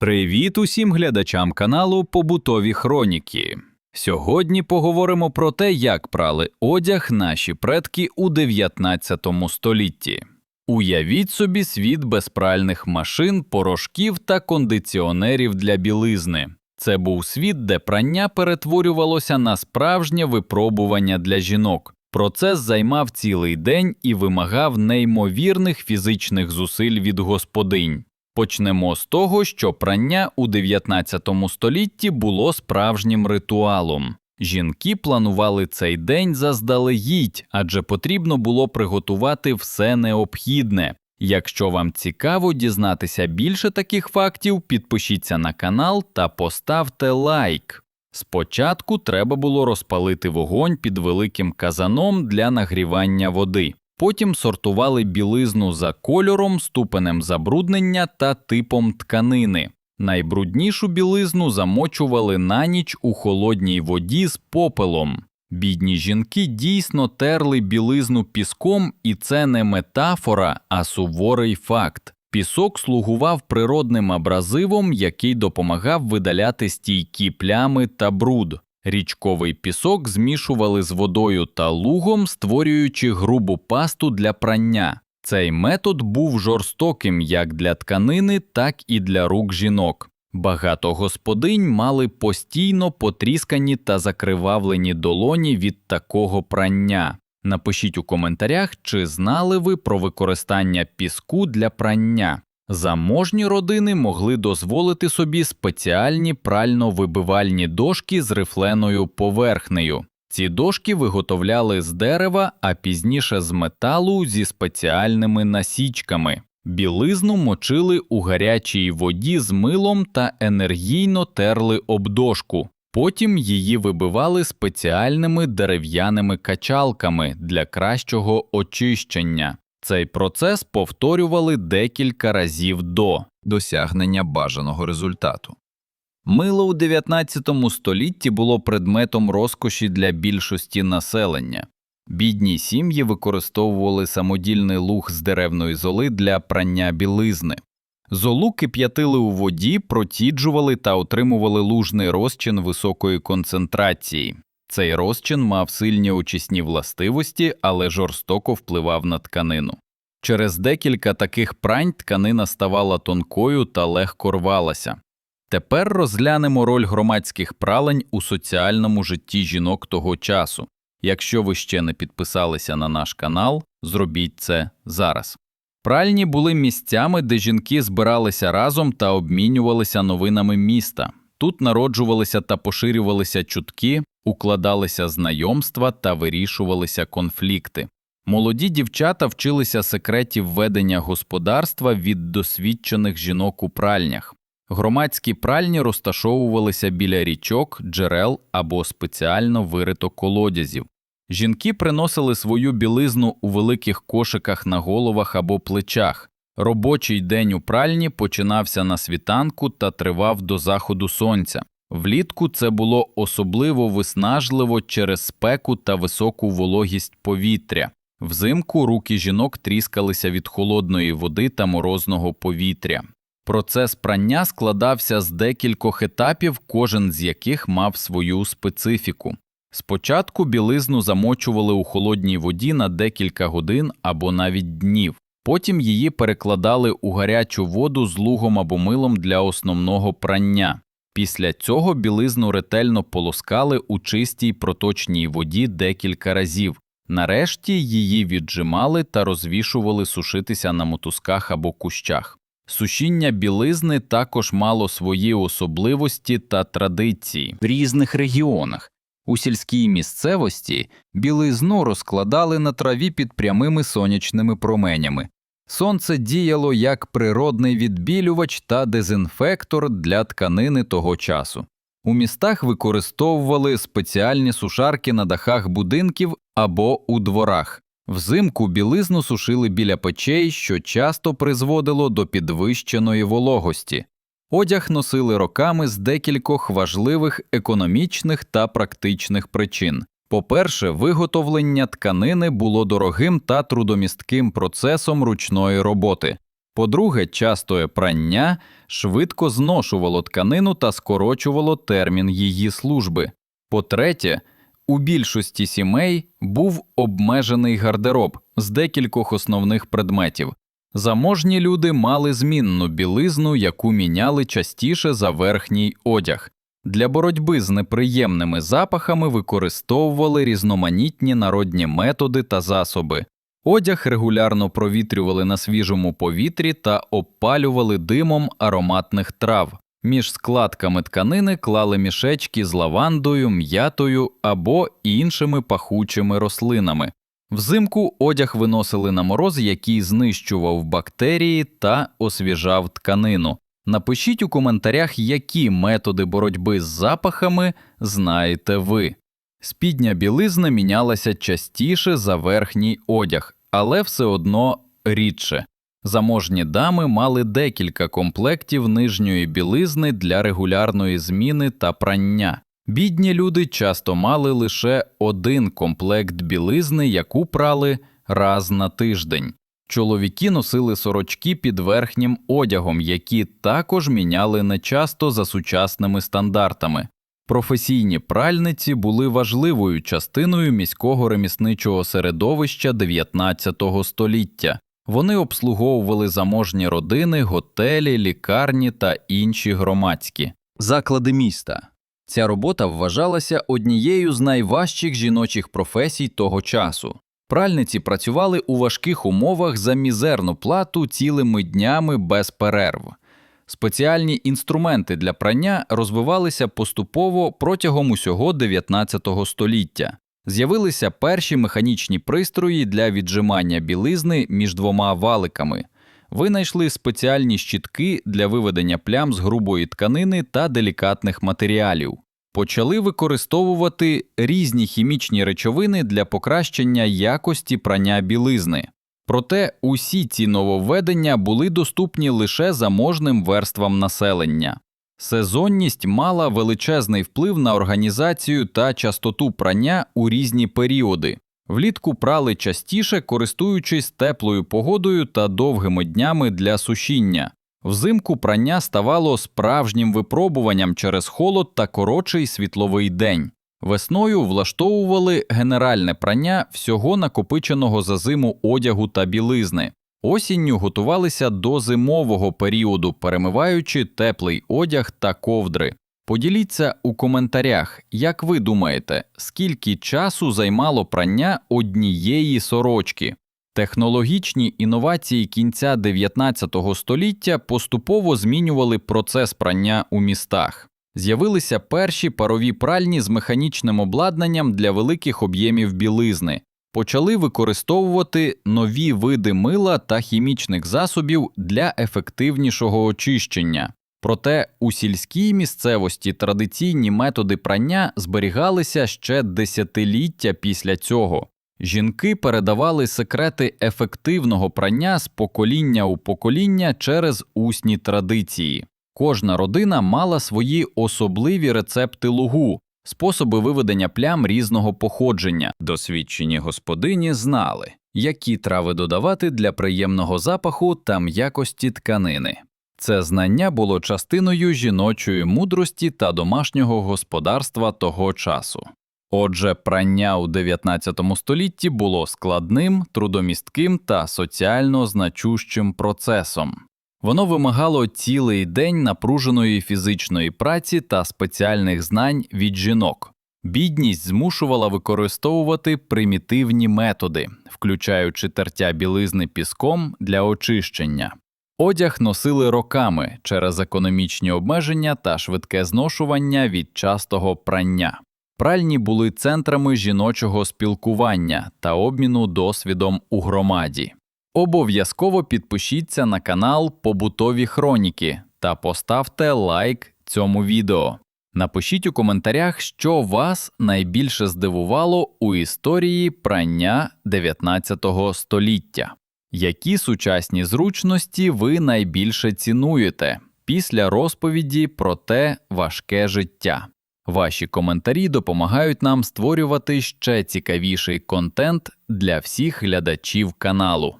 Привіт усім глядачам каналу Побутові Хроніки. Сьогодні поговоримо про те, як прали одяг наші предки у 19 столітті. Уявіть собі світ без пральних машин, порошків та кондиціонерів для білизни. Це був світ, де прання перетворювалося на справжнє випробування для жінок. Процес займав цілий день і вимагав неймовірних фізичних зусиль від господинь. Почнемо з того, що прання у 19 столітті було справжнім ритуалом. Жінки планували цей день заздалегідь, адже потрібно було приготувати все необхідне. Якщо вам цікаво дізнатися більше таких фактів, підпишіться на канал та поставте лайк. Спочатку треба було розпалити вогонь під великим казаном для нагрівання води. Потім сортували білизну за кольором, ступенем забруднення та типом тканини. Найбруднішу білизну замочували на ніч у холодній воді з попелом. Бідні жінки дійсно терли білизну піском, і це не метафора, а суворий факт. Пісок слугував природним абразивом, який допомагав видаляти стійкі плями та бруд. Річковий пісок змішували з водою та лугом, створюючи грубу пасту для прання. Цей метод був жорстоким як для тканини, так і для рук жінок. Багато господинь мали постійно потріскані та закривавлені долоні від такого прання. Напишіть у коментарях, чи знали ви про використання піску для прання. Заможні родини могли дозволити собі спеціальні прально-вибивальні дошки з рифленою поверхнею. Ці дошки виготовляли з дерева, а пізніше з металу зі спеціальними насічками. Білизну мочили у гарячій воді з милом та енергійно терли об дошку. Потім її вибивали спеціальними дерев'яними качалками для кращого очищення. Цей процес повторювали декілька разів до досягнення бажаного результату. Мило у 19 столітті було предметом розкоші для більшості населення. Бідні сім'ї використовували самодільний луг з деревної золи для прання білизни. Золу кип'ятили у воді, проціджували та отримували лужний розчин високої концентрації. Цей розчин мав сильні очисні властивості, але жорстоко впливав на тканину. Через декілька таких прань тканина ставала тонкою та легко рвалася. Тепер розглянемо роль громадських пралень у соціальному житті жінок того часу. Якщо ви ще не підписалися на наш канал, зробіть це зараз. Пральні були місцями, де жінки збиралися разом та обмінювалися новинами міста. Тут народжувалися та поширювалися чутки, укладалися знайомства та вирішувалися конфлікти. Молоді дівчата вчилися секретів ведення господарства від досвідчених жінок у пральнях. Громадські пральні розташовувалися біля річок, джерел або спеціально вирито колодязів. Жінки приносили свою білизну у великих кошиках на головах або плечах. Робочий день у пральні починався на світанку та тривав до заходу сонця. Влітку це було особливо виснажливо через спеку та високу вологість повітря. Взимку руки жінок тріскалися від холодної води та морозного повітря. Процес прання складався з декількох етапів, кожен з яких мав свою специфіку. Спочатку білизну замочували у холодній воді на декілька годин або навіть днів, потім її перекладали у гарячу воду з лугом або милом для основного прання. Після цього білизну ретельно полоскали у чистій проточній воді декілька разів. Нарешті її віджимали та розвішували сушитися на мотузках або кущах. Сушіння білизни також мало свої особливості та традиції в різних регіонах. У сільській місцевості білизну розкладали на траві під прямими сонячними променями. Сонце діяло як природний відбілювач та дезінфектор для тканини того часу. У містах використовували спеціальні сушарки на дахах будинків або у дворах. Взимку білизну сушили біля печей, що часто призводило до підвищеної вологості. Одяг носили роками з декількох важливих економічних та практичних причин. По-перше, виготовлення тканини було дорогим та трудомістким процесом ручної роботи. По-друге, частое прання швидко зношувало тканину та скорочувало термін її служби. По-третє, у більшості сімей був обмежений гардероб з декількох основних предметів. Заможні люди мали змінну білизну, яку міняли частіше за верхній одяг. Для боротьби з неприємними запахами використовували різноманітні народні методи та засоби. Одяг регулярно провітрювали на свіжому повітрі та обпалювали димом ароматних трав. Між складками тканини клали мішечки з лавандою, м'ятою або іншими пахучими рослинами. Взимку одяг виносили на мороз, який знищував бактерії та освіжав тканину. Напишіть у коментарях, які методи боротьби з запахами знаєте ви. Спідня білизна мінялася частіше за верхній одяг, але все одно рідше. Заможні дами мали декілька комплектів нижньої білизни для регулярної зміни та прання. Бідні люди часто мали лише один комплект білизни, яку прали раз на тиждень. Чоловіки носили сорочки під верхнім одягом, які також міняли нечасто за сучасними стандартами. Професійні пральниці були важливою частиною міського ремісничого середовища 19 століття. Вони обслуговували заможні родини, готелі, лікарні та інші громадські заклади міста. Ця робота вважалася однією з найважчих жіночих професій того часу. Пральниці працювали у важких умовах за мізерну плату цілими днями без перерв. Спеціальні інструменти для прання розвивалися поступово протягом усього 19 століття. З'явилися перші механічні пристрої для віджимання білизни між двома валиками. Винайшли спеціальні щітки для виведення плям з грубої тканини та делікатних матеріалів. Почали використовувати різні хімічні речовини для покращення якості прання білизни. Проте усі ці нововведення були доступні лише заможним верствам населення. Сезонність мала величезний вплив на організацію та частоту прання у різні періоди. Влітку прали частіше, користуючись теплою погодою та довгими днями для сушіння. Взимку прання ставало справжнім випробуванням через холод та коротший світловий день. Весною влаштовували генеральне прання всього накопиченого за зиму одягу та білизни. Осінню готувалися до зимового періоду, перемиваючи теплий одяг та ковдри. Поділіться у коментарях, як ви думаєте, скільки часу займало прання однієї сорочки. Технологічні інновації кінця 19 століття поступово змінювали процес прання у містах. З'явилися перші парові пральні з механічним обладнанням для великих об'ємів білизни, почали використовувати нові види мила та хімічних засобів для ефективнішого очищення. Проте у сільській місцевості традиційні методи прання зберігалися ще десятиліття після цього. Жінки передавали секрети ефективного прання з покоління у покоління через усні традиції. Кожна родина мала свої особливі рецепти лугу, способи виведення плям різного походження. Досвідчені господині знали, які трави додавати для приємного запаху та м'якості тканини. Це знання було частиною жіночої мудрості та домашнього господарства того часу. Отже, прання у 19 столітті було складним, трудомістким та соціально значущим процесом. Воно вимагало цілий день напруженої фізичної праці та спеціальних знань від жінок. Бідність змушувала використовувати примітивні методи, включаючи тертя білизни піском для очищення. Одяг носили роками через економічні обмеження та швидке зношування від частого прання. Пральні були центрами жіночого спілкування та обміну досвідом у громаді. Обов'язково підпишіться на канал Побутові Хроніки та поставте лайк цьому відео. Напишіть у коментарях, що вас найбільше здивувало у історії прання 19 століття. Які сучасні зручності ви найбільше цінуєте після розповіді про те важке життя? Ваші коментарі допомагають нам створювати ще цікавіший контент для всіх глядачів каналу.